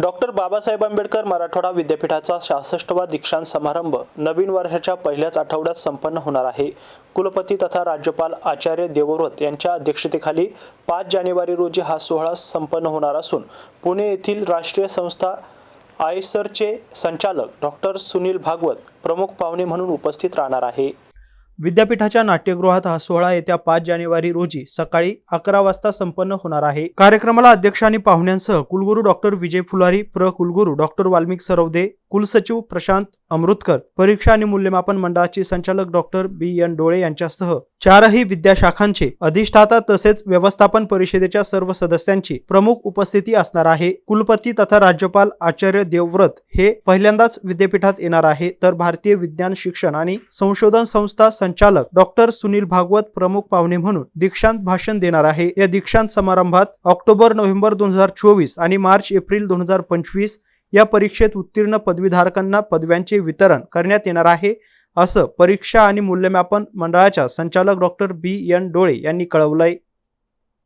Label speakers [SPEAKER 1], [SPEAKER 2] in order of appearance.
[SPEAKER 1] Doctor Babasaheb Ambedkar Marathwada विद्यापीठाचा सहासष्टवा दीक्षांत समारंभ नवीन वर्षाच्या पहिल्याच आठवड्यात संपन्न होणार आहे. कुलपती तथा राज्यपाल आचार्य देवव्रत यांच्या अध्यक्षतेखाली पाच जानेवारी रोजी हा सोहळा संपन्न होणार असून पुणे येथील राष्ट्रीय संस्था आयसरचे संचालक डॉक्टर सुनील भागवत प्रमुख पाहुणे म्हणून उपस्थित राहणार आहे. विद्यापीठाच्या नाट्यगृहात हा सोहळा येत्या पाच जानेवारी रोजी सकाळी अकरा वाजता संपन्न होणार आहे. कार्यक्रमाला अध्यक्ष आणि पाहुण्यांसह कुलगुरू डॉक्टर विजय फुलारी प्र. कुलगुरू डॉक्टर वाल्मिक सरवदे कुलसचिव प्रशांत अमृतकर परीक्षा आणि मूल्यमापन मंडळाचे संचालक डॉक्टर बी एन डोळे यांच्यासह चारही विद्याशाखांचे अधिष्ठाता तसेच व्यवस्थापन परिषदेच्या सर्व सदस्यांची प्रमुख उपस्थिती असणार आहे. कुलपती तथा राज्यपाल आचार्य देवव्रत हे पहिल्यांदाच विद्यापीठात येणार आहे. तर भारतीय विज्ञान शिक्षण आणि संशोधन संस्था संचालक डॉक्टर सुनील भागवत प्रमुख पाहुणे म्हणून दीक्षांत भाषण देणार आहे. या दीक्षांत समारंभात ऑक्टोबर नोव्हेंबर दोन हजार चोवीस आणि मार्च एप्रिल दोन हजार पंचवीस या परीक्षेत उत्तीर्ण पदवीधारकांना पदव्यांचे वितरण करण्यात येणार आहे असं परीक्षा आणि मूल्यमापन मंडळाच्या संचालक डॉक्टर बी एन डोळे यांनी कळवलंय.